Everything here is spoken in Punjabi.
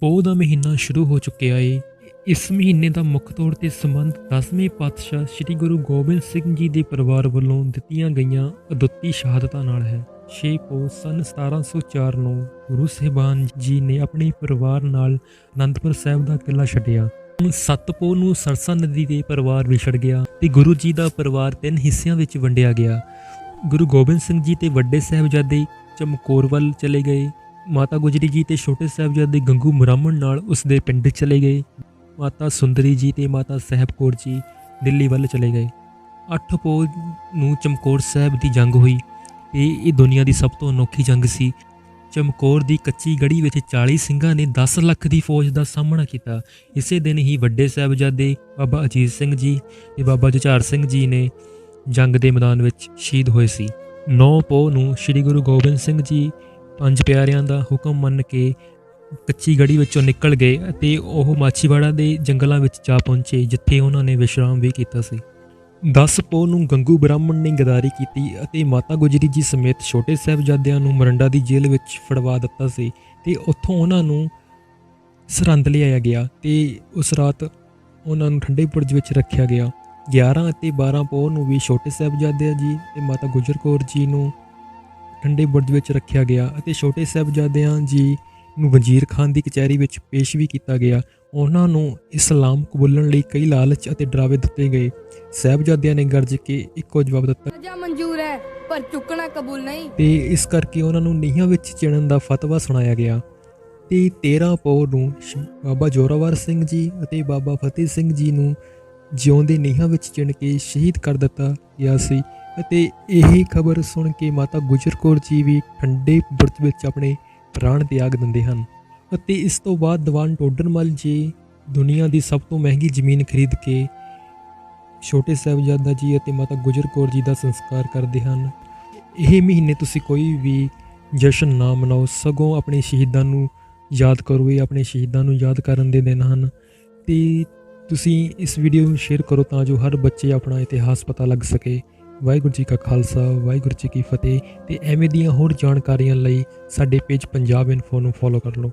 ਪੋਹ ਦਾ ਮਹੀਨਾ ਸ਼ੁਰੂ ਹੋ ਚੁੱਕਿਆ ਏ। ਇਸ ਮਹੀਨੇ ਦਾ ਮੁੱਖ ਤੌਰ ਤੇ ਸੰਬੰਧ 10ਵੇਂ ਪਾਤਸ਼ਾਹ ਸ੍ਰੀ ਗੁਰੂ ਗੋਬਿੰਦ ਸਿੰਘ ਜੀ ਦੇ ਪਰਿਵਾਰ ਵੱਲੋਂ ਦਿੱਤੀਆਂ ਗਈਆਂ ਅਦੁੱਤੀ ਸ਼ਹਾਦਤਾਂ ਨਾਲ ਹੈ। 6 ਪੋਹ ਸਨ 1704 ਨੂੰ ਗੁਰੂ ਸਾਹਿਬਾਨ ਜੀ ਨੇ ਆਪਣੇ ਪਰਿਵਾਰ ਨਾਲ ਅਨੰਦਪੁਰ ਸਾਹਿਬ ਦਾ ਕਿਲਾ ਛੱਡਿਆ। ਸੱਤ ਪੋਹ ਨੂੰ ਸਰਸਾ ਨਦੀ ਦੇ ਪਰਿਵਾਰ ਵਿਛੜ ਗਿਆ ਤੇ ਗੁਰੂ ਜੀ ਦਾ ਪਰਿਵਾਰ ਤਿੰਨ ਹਿੱਸਿਆਂ ਵਿੱਚ ਵੰਡਿਆ ਗਿਆ। ਗੁਰੂ ਗੋਬਿੰਦ ਸਿੰਘ ਜੀ ਤੇ ਵੱਡੇ ਸਾਹਿਬਜ਼ਾਦੇ ਚਮਕੌਰ ਵੱਲ ਚਲੇ ਗਏ। ਮਾਤਾ ਗੁਜਰੀ ਜੀ ਤੇ ਛੋਟੇ ਸਾਹਿਬਜ਼ਾਦੇ ਗੰਗੂ ਬ੍ਰਾਹਮਣ ਨਾਲ ਉਸ ਦੇ ਪਿੰਡ ਚਲੇ ਗਏ। ਮਾਤਾ ਸੁੰਦਰੀ ਜੀ ਤੇ ਮਾਤਾ ਸਾਹਿਬ ਕੌਰ ਜੀ ਦਿੱਲੀ ਵੱਲ ਚਲੇ ਗਏ। ਅੱਠ ਪੋਹ ਨੂੰ ਚਮਕੌਰ ਸਾਹਿਬ ਦੀ ਜੰਗ ਹੋਈ ਤੇ ਇਹ ਦੁਨੀਆ ਦੀ ਸਭ ਤੋਂ ਅਨੋਖੀ ਜੰਗ ਸੀ। ਚਮਕੌਰ ਦੀ ਕੱਚੀ ਗੜੀ ਵਿੱਚ 40 ਸਿੰਘਾਂ ਨੇ 10 ਲੱਖ ਦੀ ਫੌਜ ਦਾ ਸਾਹਮਣਾ ਕੀਤਾ। ਇਸੇ ਦਿਨ ਹੀ ਵੱਡੇ ਸਾਹਿਬਜ਼ਾਦੇ ਬਾਬਾ ਅਜੀਤ ਸਿੰਘ ਜੀ ਤੇ ਬਾਬਾ ਜੁਝਾਰ ਸਿੰਘ ਜੀ ਨੇ ਜੰਗ ਦੇ ਮੈਦਾਨ ਵਿੱਚ ਸ਼ਹੀਦ ਹੋਏ ਸੀ। 9 ਪੋਹ ਨੂੰ ਸ੍ਰੀ ਗੁਰੂ ਗੋਬਿੰਦ ਸਿੰਘ ਜੀ ਪੰਜ ਪਿਆਰਿਆਂ ਦਾ ਹੁਕਮ ਮੰਨ ਕੇ ਕੱਚੀ ਗੜੀ ਵਿੱਚੋਂ ਨਿਕਲ ਗਏ ਅਤੇ ਉਹ ਮਾਛੀਵਾੜਾ ਦੇ ਜੰਗਲਾਂ ਵਿੱਚ ਜਾ ਪਹੁੰਚੇ, ਜਿੱਥੇ ਉਹਨਾਂ ਨੇ ਵਿਸ਼ਰਾਮ ਵੀ ਕੀਤਾ ਸੀ। 10 ਪੋਹ ਨੂੰ ਗੰਗੂ ਬ੍ਰਾਹਮਣ ਨੇ ਗਦਾਰੀ ਕੀਤੀ ਅਤੇ ਮਾਤਾ ਗੁਜਰੀ ਜੀ ਸਮੇਤ ਛੋਟੇ ਸਾਹਿਬਜ਼ਾਦਿਆਂ ਨੂੰ ਮਰੰਡਾ ਦੀ ਜੇਲ੍ਹ ਵਿੱਚ ਫੜਵਾ ਦਿੱਤਾ ਸੀ ਤੇ ਉੱਥੋਂ ਉਹਨਾਂ ਨੂੰ ਸਰਹੰਦ ਲਿਆਇਆ ਗਿਆ ਤੇ ਉਸ ਰਾਤ ਉਹਨਾਂ ਨੂੰ ਠੰਡੇ ਬੁਰਜ ਵਿੱਚ ਰੱਖਿਆ ਗਿਆ। 11 ਅਤੇ 12 ਪੋਹ ਨੂੰ ਵੀ ਛੋਟੇ ਸਾਹਿਬਜ਼ਾਦਿਆਂ ਜੀ ਤੇ ਮਾਤਾ ਗੁਜਰ ਕੌਰ ਜੀ ਨੂੰ ਠੰਡੇ ਬੁਰਜ ਵਿੱਚ ਰੱਖਿਆ ਗਿਆ ਅਤੇ ਛੋਟੇ ਸਾਹਿਬਜ਼ਾਦਿਆਂ ਜੀ ਨੂੰ ਵਜ਼ੀਰ ਖਾਨ ਦੀ ਕਚਹਿਰੀ ਵਿੱਚ ਪੇਸ਼ ਵੀ ਕੀਤਾ ਗਿਆ। ਉਹਨਾਂ ਨੂੰ ਇਸਲਾਮ ਕਬੂਲਣ ਲਈ ਕਈ ਲਾਲਚ ਅਤੇ ਡਰਾਵੇ ਦਿੱਤੇ ਗਏ। ਸਾਹਿਬਜ਼ਾਦਿਆਂ ਨੇ ਗਰਜ ਕੇ ਇੱਕੋ ਜਵਾਬ ਦਿੱਤਾ। ਸਜ਼ਾ ਮਨਜ਼ੂਰ ਹੈ ਪਰ ਚੁੱਕਣਾ ਕਬੂਲ ਨਹੀਂ। ਤੇ ਇਸ ਕਰਕੇ ਉਹਨਾਂ ਨੂੰ ਨੀਹਾਂ ਵਿੱਚ ਚਿਣਨ ਦਾ ਫਤਵਾ ਸੁਣਾਇਆ ਗਿਆ। ਤੇ 13 ਪੋਹ ਨੂੰ ਬਾਬਾ ਜੋਰਾਵਰ ਸਿੰਘ ਜੀ ਅਤੇ ਬਾਬਾ ਫਤਿਹ ਸਿੰਘ ਜੀ ਨੂੰ ਜਿਉਂਦੇ ਨੀਹਾਂ ਵਿੱਚ ਚਿਣ ਕੇ ਸ਼ਹੀਦ ਕਰ ਦਿੱਤਾ ਗਿਆ ਸੀ। ਅਤੇ ਇਹ ਖਬਰ ਸੁਣ ਕੇ ਮਾਤਾ ਗੁਜਰ ਕੌਰ ਜੀ ਵੀ ਠੰਡੇ ਬੁਰਜ ਵਿੱਚ ਆਪਣੇ ਪ੍ਰਾਣ ਤਿਆਗ ਦਿੰਦੇ ਹਨ। ਅਤੇ ਇਸ ਤੋਂ ਬਾਅਦ ਦੀਵਾਨ ਟੋਡਰਮਲ ਜੀ ਦੁਨੀਆ ਦੀ ਸਭ ਤੋਂ ਮਹਿੰਗੀ ਜ਼ਮੀਨ ਖਰੀਦ ਕੇ ਛੋਟੇ ਸਾਹਿਬਜ਼ਾਦਾ ਜੀ ਅਤੇ ਮਾਤਾ ਗੁਜਰ ਕੌਰ ਜੀ ਦਾ ਸੰਸਕਾਰ ਕਰਦੇ ਹਨ। ਇਹ ਮਹੀਨੇ ਤੁਸੀਂ ਕੋਈ ਵੀ ਜਸ਼ਨ ਨਾ ਮਨਾਓ, ਸਗੋਂ ਆਪਣੇ ਸ਼ਹੀਦਾਂ ਨੂੰ ਯਾਦ ਕਰੋ, ਇਹ ਆਪਣੇ ਸ਼ਹੀਦਾਂ ਨੂੰ ਯਾਦ ਕਰਨ ਦੇ ਦਿਨ ਹਨ। ਤੇ ਤੁਸੀਂ ਇਸ ਵੀਡੀਓ ਨੂੰ ਸ਼ੇਅਰ ਕਰੋ ਤਾਂ ਜੋ ਹਰ ਬੱਚੇ ਆਪਣਾ ਇਤਿਹਾਸ ਪਤਾ ਲੱਗ ਸਕੇ। ਵਾਹਿਗੁਰੂ ਜੀ ਕਾ ਖਾਲਸਾ, ਵਾਹਿਗੁਰੂ ਜੀ ਕੀ ਫਤਿਹ ਤੇ ਐਵੇਂ ਦੀਆਂ ਹੋਰ ਜਾਣਕਾਰੀਆਂ ਲਈ ਸਾਡੇ ਪੇਜ ਪੰਜਾਬ ਇਨਫੋ ਨੂੰ ਫੋਲੋ ਕਰ ਲਓ।